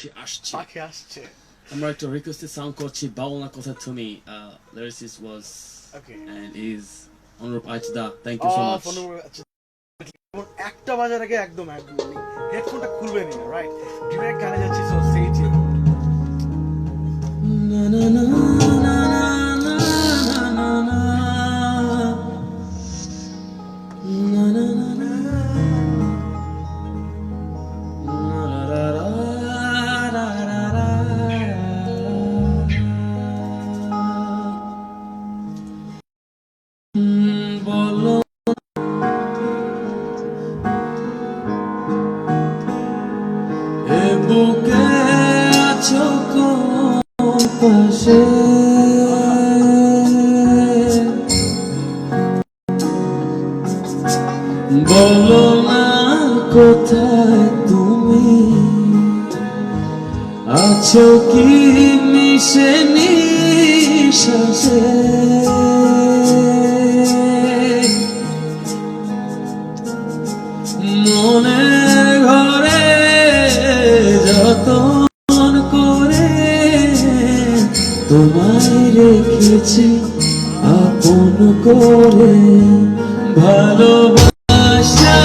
আসছে পাখি আসছে আমরা একটা রিকোয়েস্টেড সাউন্ড করছি বাউলা কথা তুমি লিরিসিস ওয়াজ ওকে and is অনুরূপ আইচদা থ্যাংক ইউ সো মাচ। একটা বাজার আগে একদম একদম হেডফোনটা খুলবে না রাইট ডিরেক্ট গানে যাচ্ছি সো বলো। এ বলো না কোথায় তুমি। আছো কি মিশে মনে ঘরে যতন করে তোমায় রেখেছি আপন করে ভালোবাসা